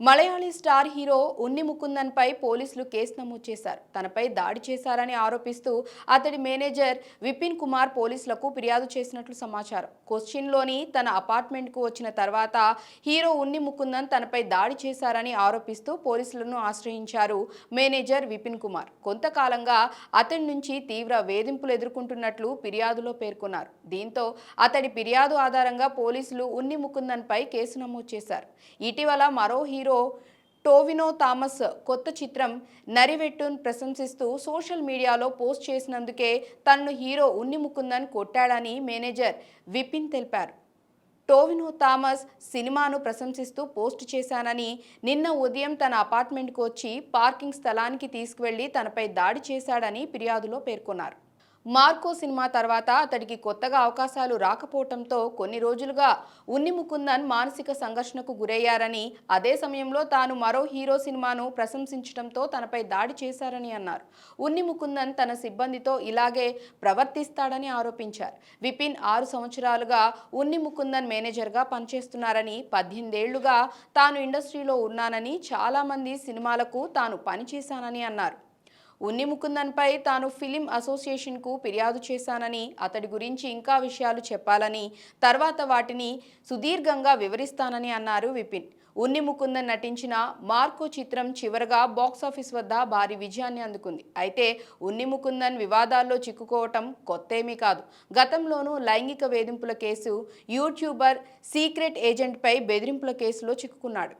Malayali star hero Unni ముకుందన్పై పోలీసులు case నమోదు చేశారు. తనపై దాడి చేశారని ఆరోపిస్తూ అతడి మేనేజర్ విపిన్ కుమార్ పోలీసులకు ఫిర్యాదు చేసినట్లు సమాచారం. కొచ్చిన్లోని తన అపార్ట్మెంట్కు వచ్చిన తర్వాత హీరో ఉన్ని ముకుందన్ తనపై దాడి చేశారని ఆరోపిస్తూ పోలీసులను ఆశ్రయించారు మేనేజర్ విపిన్ కుమార్. కొంతకాలంగా అతడి నుంచి తీవ్ర వేధింపులు ఎదుర్కొంటున్నట్లు ఫిర్యాదులో పేర్కొన్నారు. దీంతో అతడి ఫిర్యాదు ఆధారంగా పోలీసులు ఉన్ని ముకుందన్పై కేసు నమోదు చేశారు. ఇటీవల మరో హీరో టోవినో థామస్ కొత్త చిత్రం నరివెట్టును ప్రశంసిస్తూ సోషల్ మీడియాలో పోస్ట్ చేసినందుకే తనను హీరో ఉన్ని ముకుందన్ కొట్టాడని మేనేజర్ విపిన్ తెలిపారు. టోవినో థామస్ సినిమాను ప్రశంసిస్తూ పోస్ట్ చేశానని నిన్న ఉదయం తన అపార్ట్మెంట్కు వచ్చి పార్కింగ్ స్థలానికి తీసుకువెళ్ళి తనపై దాడి చేశాడని ఫిర్యాదులో పేర్కొన్నారు. మార్కో సినిమా తర్వాత అతడికి కొత్తగా అవకాశాలు రాకపోవటంతో కొన్ని రోజులుగా ఉన్ని ముకుందన్ మానసిక సంఘర్షణకు గురయ్యారని అదే సమయంలో తాను మరో హీరో సినిమాను ప్రశంసించడంతో తనపై దాడి చేశారని అన్నారు. ఉన్ని ముకుందన్ తన సిబ్బందితో ఇలాగే ప్రవర్తిస్తాడని ఆరోపించారు. విపిన్ ఆరు సంవత్సరాలుగా ఉన్ని ముకుందన్ మేనేజర్గా పనిచేస్తున్నారని పద్దెనిమిదేళ్ళుగా తాను ఇండస్ట్రీలో ఉన్నానని చాలామంది సినిమాలకు తాను పనిచేశానని అన్నారు. ఉన్ని ముకుందన్పై తాను ఫిలిం అసోసియేషన్కు ఫిర్యాదు చేశానని అతడి గురించి ఇంకా విషయాలు చెప్పాలని తర్వాత వాటిని సుదీర్ఘంగా వివరిస్తానని అన్నారు విపిన్. ఉన్ని ముకుందన్ నటించిన మార్కో చిత్రం చివరగా బాక్సాఫీస్ వద్ద భారీ విజయాన్ని అందుకుంది. అయితే ఉన్ని ముకుందన్ వివాదాల్లో చిక్కుకోవటం కొత్తేమీ కాదు. గతంలోనూ లైంగిక వేధింపుల కేసు యూట్యూబర్ సీక్రెట్ ఏజెంట్పై బెదిరింపుల కేసులో చిక్కుకున్నాడు.